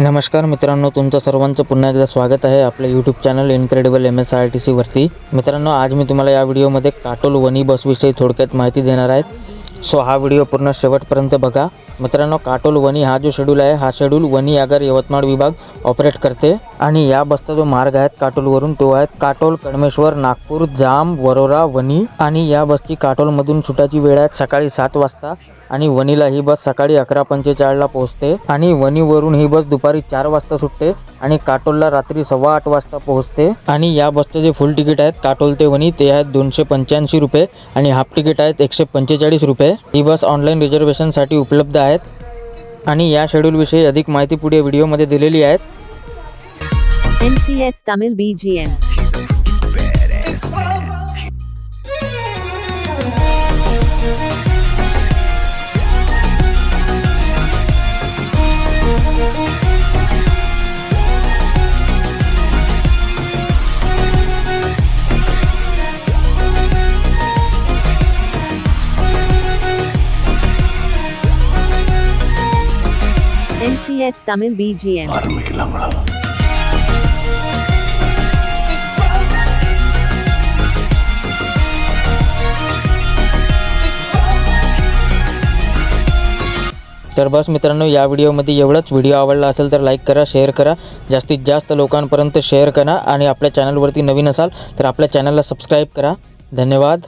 नमस्कार मित्रांनो तुमचं सर्वांचं पुन्हा एकदा स्वागत आहे आपल्या YouTube channel incredible M S R T सीवरती मित्रांनो आज मी तुम्हाला या व्हिडिओमध्ये काटोल वनी बसविषयी थोडक्यात माहिती देणार आहेत सो हा व्हिडिओ पूर्ण शेवटपर्यंत बघा. मित्रांनो काटोल वनी हा जो शेड्यूल आहे हा शेड्यूल वनी आगार यवतमाळ विभाग ऑपरेट करते. आणि या बसचा जो मार्ग आहे काटोलवरून तो आहे काटोल कडमेश्वर नागपूर जाम वरोरा वणी. आणि या बसची काटोलमधून सुटायची वेळ आहे सकाळी सात वाजता. आणि वणीला ही बस सकाळी अकरा पंचेचाळीसला पोहोचते. आणि वणीवरून ही बस दुपारी चार वाजता सुटते. आणि काटोलला रात्री सव्वा आठ वाजता पोहोचते. आणि या बसचे जे फुल तिकीट आहेत काटोल ते वणी ते आहेत दोनशे पंच्याऐंशी रुपये. आणि हाफ तिकीट आहेत एकशे पंचेचाळीस रुपये. ही बस ऑनलाईन रिझर्वेशनसाठी उपलब्ध आहे. आहेत आणि या शेड्यूलविषयी अधिक माहिती पुढे व्हिडिओमध्ये दिलेली आहेत. NCS Tamil BGM. तर बस मित्रांनो या व्हिडिओमध्ये एवढंच. व्हिडिओ आवडला असेल तर लाईक करा शेअर करा. जास्तीत जास्त लोकांपर्यंत शेअर करा आणि आपल्या चॅनलवरती नवीन असाल तर आपल्या चॅनलला सबस्क्राईब करा. धन्यवाद.